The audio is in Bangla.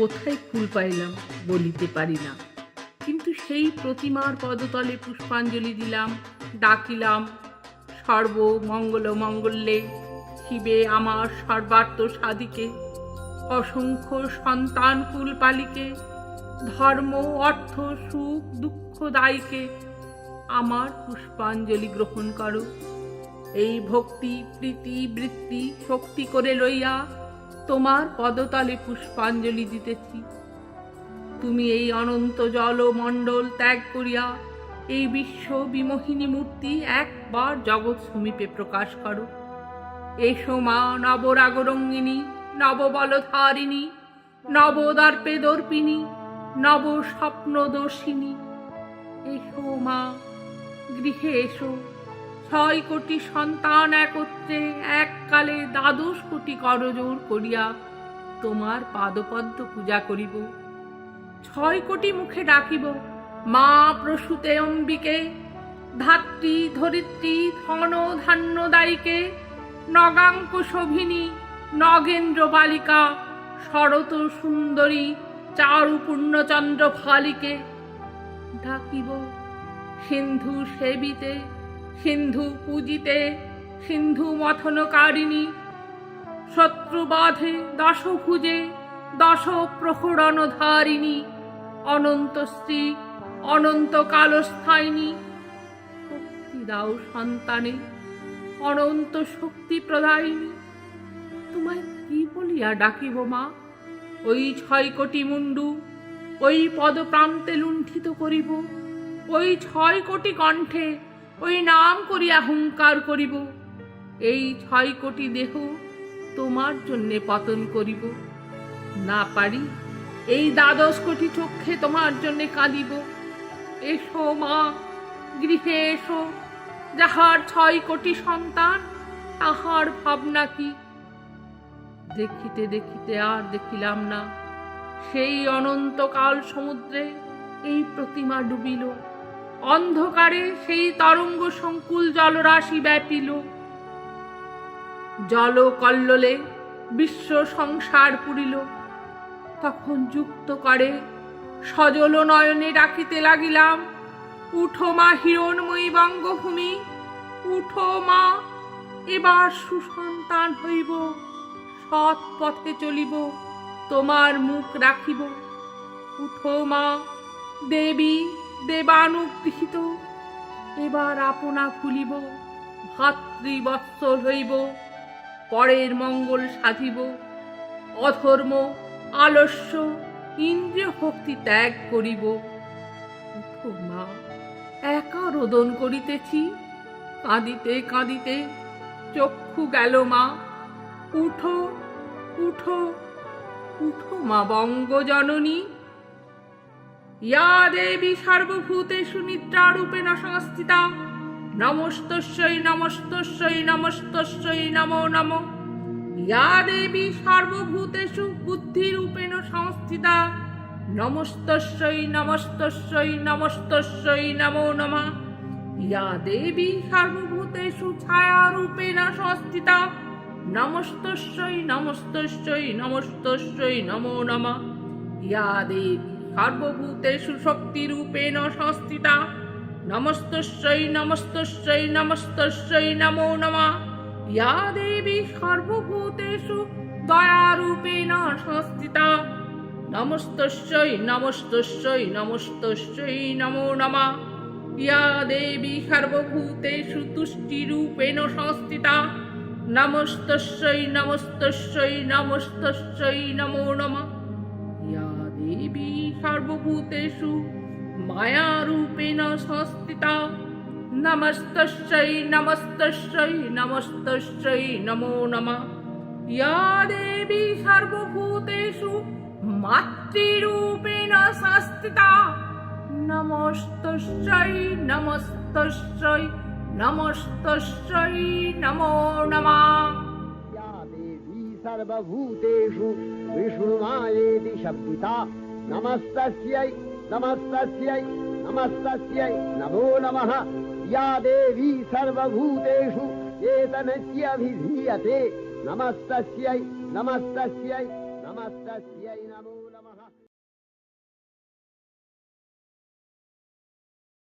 কোথায় ফুল পাইলাম বলিতে পারি না। কিন্তু সেই প্রতিমার পদতলে পুষ্পাঞ্জলি দিলাম, ডাকিলাম সর্ব মঙ্গল মঙ্গলে শিবে আমার সর্বার্থ সাধিকে, অসংখ্য সন্তান কুল পালিকে, ধর্ম, অর্থ, সুখ, দুঃখ দায়ীকে আমার পুষ্পাঞ্জলি গ্রহণ করো। এই ভক্তি, প্রীতি, বৃত্তি, শক্তি করে লইয়া তোমার পদতলে পুষ্পাঞ্জলি দিতেছি। তুমি এই অনন্ত জল মণ্ডল ত্যাগ করিয়া এই বিশ্ব বিমোহিনী মূর্তি একবার জগৎ সমীপে প্রকাশ করো। এসো মা নবরাগরঙ্গিনী, নববলধারিণী নবদর্পে দর্পিনী নব স্বপ্নদর্শিনী এসো মা, গৃহে এসো। ছয় কোটি সন্তান একত্রে দ্বাদশ কোটি করজোর করিয়া তোমার পাদপদ্ম পূজা করিব। ছয় কোটি মুখে ডাকিব, মা প্রসূতে অম্বিকে, ধাত্রী ধরিত্রী ধন ধান্য দায়িকে নগাঙ্ক শোভিনী নগেন্দ্র বালিকা, শরত সুন্দরী চারু পূর্ণচন্দ্র ফালিকে। ডাকিব, সিন্ধু সেবিতে, সিন্ধু পূজিতে, সিন্ধু মথনকারিণী শত্রুবাধে দশভুজে দশ প্রহরণধারিণী অনন্ত স্ত্রী অনন্ত কালস্থায়িনী শক্তি দাও সন্তানে অনন্ত শক্তি প্রদায়িনী তোমায় কি বলিয়া ডাকিব মা? ওই ছয় কোটি মুন্ডু ওই পদপ্রান্তে লুণ্ঠিত করিব। ওই ছয় কোটি কণ্ঠে ওই নাম করিয়া হুঙ্কার করিব। এই ছয় কোটি দেহ তোমার জন্যে পতন করিব। না পারি, এই দ্বাদশ কোটি চক্ষে তোমার জন্যে কাঁদিব। এসো মা, গৃহে এসো। যাহার ছয় কোটি সন্তান, তাহার ভাবনা কি? দেখিতে দেখিতে আর দেখিলাম না। সেই অনন্তকাল সমুদ্রে এই প্রতিমা ডুবিল। অন্ধকারে সেই তরঙ্গ সংকুল জলরাশি ব্যাপিল। জল কল্লোলে বিশ্ব সংসার পুরিল। তখন যুক্ত করে সজল নয়নে ডাকিতে লাগিলাম, উঠো মা হিরণময়ী বঙ্গভূমি, উঠো মা, এবার সুসন্তান হইব, সৎ পথে চলিব, তোমার মুখ রাখিব। উঠো মা, দেবী দেবানুগৃহীত, এবার আপনা খুলিব ভাতৃবৎসল হইব। পরের মঙ্গল সাধিব। অধর্ম, আলস্য ইন্দ্রিয় ভক্তি ত্যাগ করিব। মা একা রোদন করিতেছি। কাঁদিতে কাঁদিতে চক্ষু গেল মা। উঠো উঠো উঠো মা বঙ্গজননী ইয়া দেবী সর্বভূতেষু নিদ্রারূপেণ সংস্থিতা নমস্তস্যৈ নমস্তস্যৈ নমস্তস্যৈ নমো, নমঃ। ইয়া দেবী সর্বভূতেষু বুদ্ধিরূপেণ সংস্থিতা। নমস্তস্যৈ নমস্তস্যৈ নমস্তস্যৈ নমো, নমঃ। ইয়া দেবী সর্বভূতেষু ছায়ারূপেণ সংস্থিতা। নমস্তস্যৈ নমস্তস্যৈ নমস্তস্যৈ নমো, নমঃ। ইয়া দেবী সর্বভূতেষু শক্তিরূপেণ সংস্থিতা। নমস্তস্যৈ নমস্তস্যৈ নমস্তস্যৈ নমো নমঃ। ইয়া দেবী সর্বভূতেষু দয়ারূপেণ সংস্থিতা। নমস্তস্যৈ নমস্তস্যৈ নমস্তস্যৈ নমো নমঃ। ইয়া দেবী সর্বভূতেষু তুষ্টিরূপেণ সংস্থিতা। নমস্তস্যৈ নমস্তস্যৈ নমস্তস্যৈ নমো নমঃ। ইয়া দেবী সর্বভূতেষু মায়ারূপেণ সংস্থিতা নমস্তস্যৈ নমস্তস্যৈ নমস্তস্যৈ নমো নমঃ ইয়া দেবী সর্বভূতেষু মাতৃরূপেণ সংস্থিতা নমস্তস্যৈ নমস্তস্যৈ নমস্তস্যৈ নমো নমঃ या देवी सर्वभूतेषु विष्णुमायेति शब्दिता नमस्तस्यै नमस्तस्यै नमस्तस्यै नमो नमः। या देवी सर्वभूतेषु एतनस्यभिधीयते नमस्तस्यै नमस्तस्यै नमस्तस्यै नमो नमः।